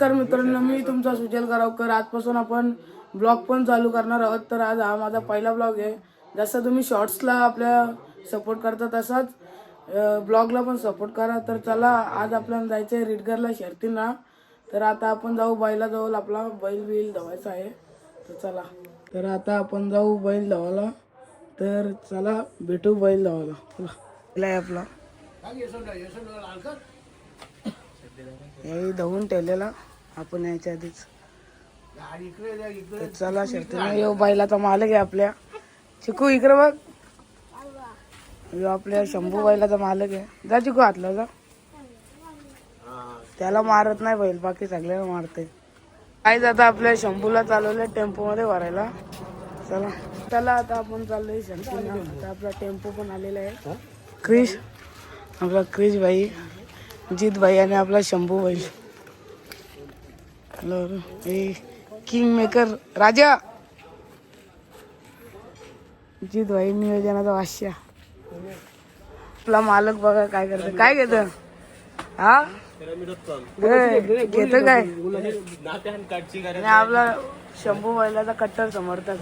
नमस्कार मित्रांनो मी तुमचा सुजल करावकर आजपासून आपण ब्लॉग पण चालू करणार आहोत. तर आज हा माझा पहिला ब्लॉग आहे. जसं तुम्ही शॉर्ट्सला आपल्या सपोर्ट करता तसाच ब्लॉगला पण सपोर्ट करा. तर चला आज आपल्याला जायचं आहे रिडगरला शर्तींना. तर आता आपण जाऊ बैला जवळ. आपला बैल बिल धवायचा आहे. तर चला. तर आता आपण जाऊ बैल धवायला. तर चला भेटू बैल धवायला. चला. बैल आहे आपला हे धवून ठेवलेला. आपण याच्या आधीच. तर चला शर्तीनं येऊ बैलाचा मालक आहे आपल्या. चिकू इकडे बघ. ह्यो आपल्या शंभू बैलाचा मालक आहे जा चिकू हातला जा. त्याला मारत नाही बैल बाकी सगळ्याला मारते काय आता आपल्या शंभूला चालवलं टेम्पो मध्ये भरायला. चला. चला आता आपण चाललोय आता आपला टेम्पो पण आलेला आहे. क्रिश. आपला क्रिश भाई जित भाई आणि आपला शंभू भाई हॅलो हे किंग मेकर राजा जित भाई नियोजनाचा वाश्या आपला मालक बघा काय करतो काय घेत हा? घेत काय? आणि आपला शंभू बैलाचा कट्टर समर्थक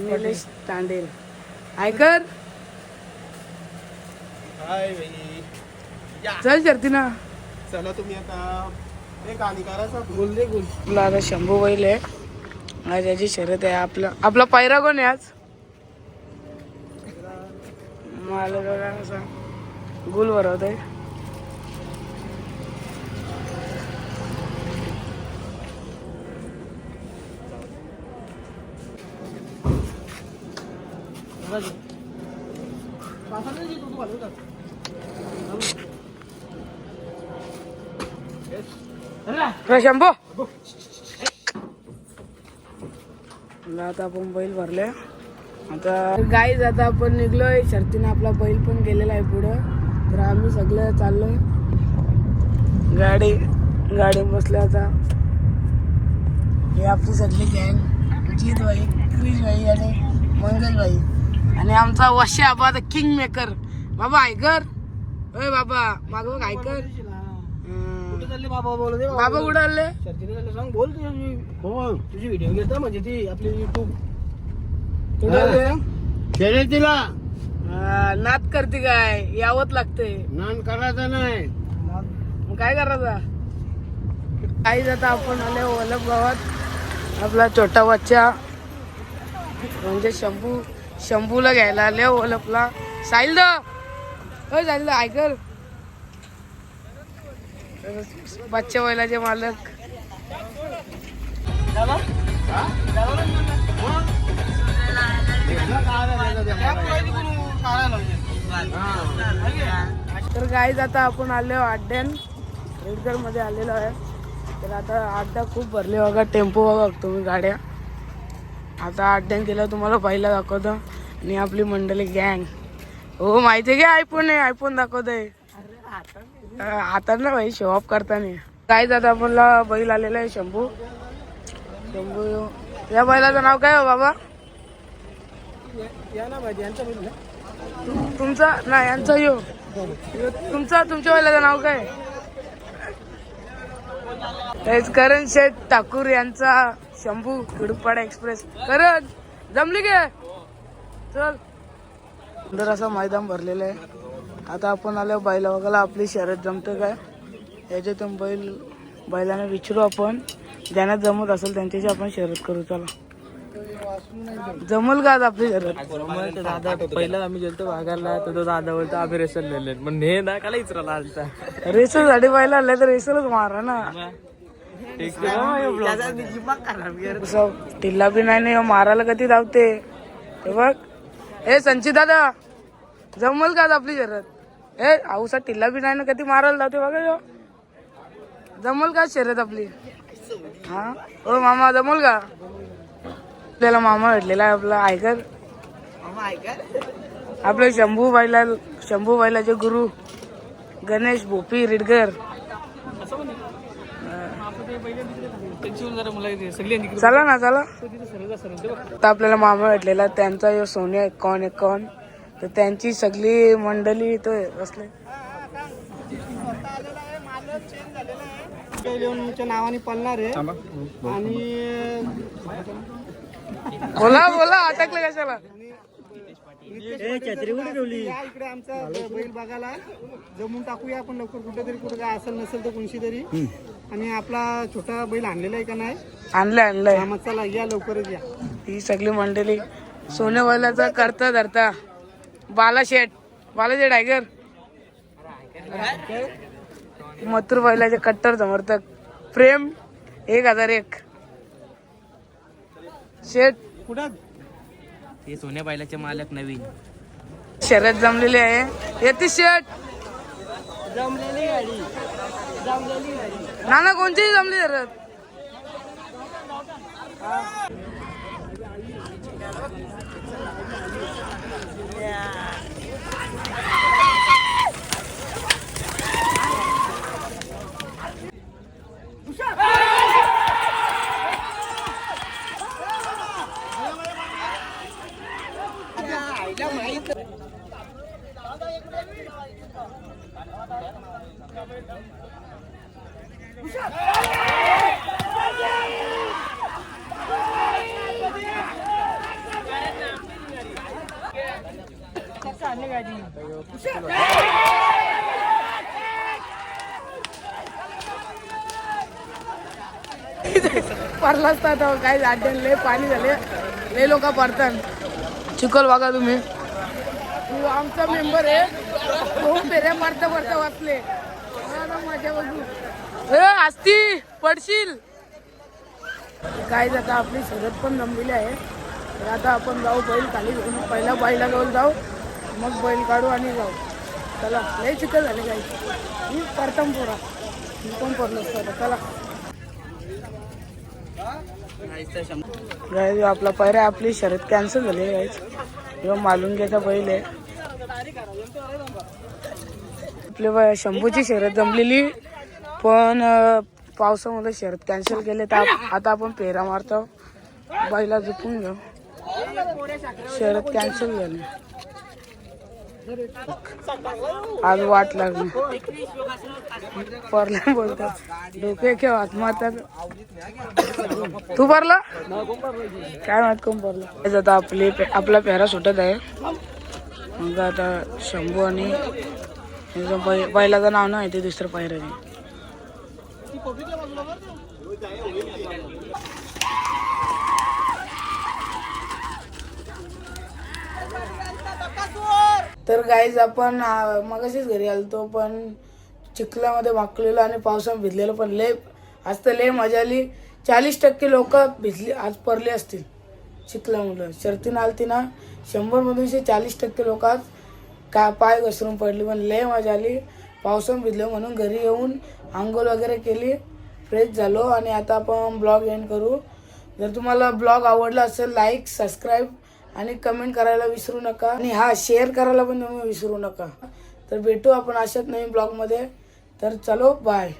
निलेश तांडेल. ऐकर हाय भाई चल शर्ती ना चला तुम्ही आता. आपला आता शंभू बैल आहे. आज याची शर्यत आहे आपला. आपला पायरा कोण आहे आज? मला बघा असा गुल भरवत आहे. रे शंभू आता आपण बैल भरले. आता गाईज आता आपण निघलोय. शर्तीने आपला बैल पण गेलेला आहे पुढं. तर आम्ही सगळे चाललोय. गाडी गाडी बसले आता. हे आपली सगळी गँग जीत भाई क्रिश भाई आणि मंगल भाई आणि आमचा आबा आता किंग मेकर बाबा ऐकर अय बाबा माग बघ ऐकर बाबा बोल दे बाबा कुठं आले शर्तीने चालले सांग बोल तुझी हो तुझी व्हिडिओ घेता म्हणजे ती आपली युट्यूब शर्यतीला हा, नाद करते काय? यावत लागते नान करायचं नाही. मग काय करायचा? काही जाता आपण आले ओलख गावात. आपला छोटा बच्चा. म्हणजे शंभू शंभूला घ्यायला आले ओलपला साहिल द. होय साहिल दा ऐकर बच्चा बैलाचे मालक. तर गाईज आता आपण आलो अड्ड्यान रेडकरमध्ये आलेलो आहे. तर आता अड्डा खूप भरले बघा टेम्पो बघा तुम्ही गाड्या. आता अड्ड्यान केलं तुम्हाला पहिला दाखवतो. आणि आपली मंडळी गँग. हो माहिती आहे आयफोन आहे आयफोन दाखवतोय. आता ना भाई शो ऑफ करताना. गाईज आता आपला बैल आलेला आहे शंभू. शंभू. या बैलाचं नाव काय हो बाबा? या ना माहिती यांचं बोल ना. तुम- तुमचा? नाही यांचा यो. तुमचा तुमच्या बैलाचं नाव काय? तेच करण शेठ ठाकूर यांचा शंभू गुडपाडा एक्सप्रेस. करण जमली गे चल. सुंदर असं मैदान भरलेलं आहे. आता आपण आलो बैला बघायला आपली शर्यत जमतं काय? याच्यातून बैल बैलाने विचारू आपण. ज्यांना जमत असेल त्यांच्याशी आपण शर्यत करू चला. जमल का आज आपली शर्यत? दादा पहिला आम्ही गेलतो भागायला तर तो दादा बोलतो आम्ही रेसल नेले मग ने ना काला इचराला आलता? रेसरसाठी पाहिला आले तर रेसरच मारा ना. टिल्ला बी नाही ना ह्यो मारायला कधी धावते? हे बघ. ए संचित दादा जमल का आज आपली शर्यत? ए औसा टिल्ला बी नाही ना कधी मारायला धावते बघा ह्यो. जमल का शर्यत आपली? हा? ओ मामा जमल का? आपल्याला मामा भेटलेला आहे आपला ऐकर आपले शंभू बाईला शंभू बाईलाचे गुरु गणेश भोपी रिडगर. चला ना चला. आता आपल्याला मामा भेटलेला त्यांचा यो सोन्या एकावन्न एकावन्न तर त्यांची सगळी मंडळी इथं बसले. नावाने पळणार आहे. आणि बोला बोला अटकलं कशाला? इकडे आमचा बैल बघायला. जमून टाकूया आपण लवकर कुठेतरी कुठे काय असेल नसेल तर कोणशी तरी. आणि आपला छोटा बैल आणलेला आहे का नाही? आणलंय आणलंय. मग चला या लवकरच या. ही सगळी मंडळी सोनेवाल्याचा करता धरता. बाला शेठ बाला शेठ टायगर मथुर बैलाचे कट्टर समर्थक. प्रेम एक हजार एक. शेठ कुठं ते सोन्या बैलाचे मालक नवीन. शर्यत जमलेली आहे. येते शेठ जमलेली गाडी. जमलेली गाडी. नाना कोणतीही जमली शर्यत. पडला असता आता काय झाले लय पाणी झाले. लय लोक पडतात. चिखल बघा तुम्ही. आमचा मेंबर आहे. तो फेऱ्या मारता मारता वाचले. ए असती पडशील. काय आता आपली शर्यत पण जमलेली आहे. तर आता आपण जाऊ बैल खाली घेऊन. पहिला बैला जवळ जाऊ. मग बैल काढू आणि जाऊ. चला लय चिखल झाले काही. मी प्रथम पोरा. मी पण पडलो असतो चला. गाईज आपला पहिला आपली शर्यत कॅन्सल झाली गाईज किंवा मालुंग्याचा बैल आहे. आपल्या शंभूची शर्यत जमलेली पण पावसामुळे शर्यत कॅन्सल केले तर आता आपण पेरा मारतो. बैला झुकून घेऊ. शर्यत कॅन्सल झाली. आज वाट लागली. परला बोलतात डोके खेळ आत्महत्या तू भरला काय माहीत कोण भरला आता आपली आपला पेहरा सुटत आहे. मग आता शंभू आणि याचं बैलाचं नाव नाही ते दुसरं पायऱ्याने. तर गाईज आपण मगाशीच घरी आलतो पण चिखलामध्ये वाकलेलो आणि पावसात भिजलेलो पण लय आज तर लय मजा आली. चाळीस टक्के लोक भिजली आज परले असतील. शिकलं मुलं शर्तीनं आलती ना शंभरमधूनशे चाळीस टक्के लोक आज का पाय घसरून पडली पण लय मजा आली. पावसानं भिजलं म्हणून घरी येऊन आंघोळ वगैरे केली फ्रेश झालो आणि आता आपण ब्लॉग एंड करू. जर तुम्हाला ब्लॉग आवडला असेल लाईक सबस्क्राईब आणि कमेंट करायला विसरू नका. आणि हा शेअर करायला पण तुम्ही विसरू नका. तर भेटू आपण अशाच नवीन ब्लॉगमध्ये. तर चलो बाय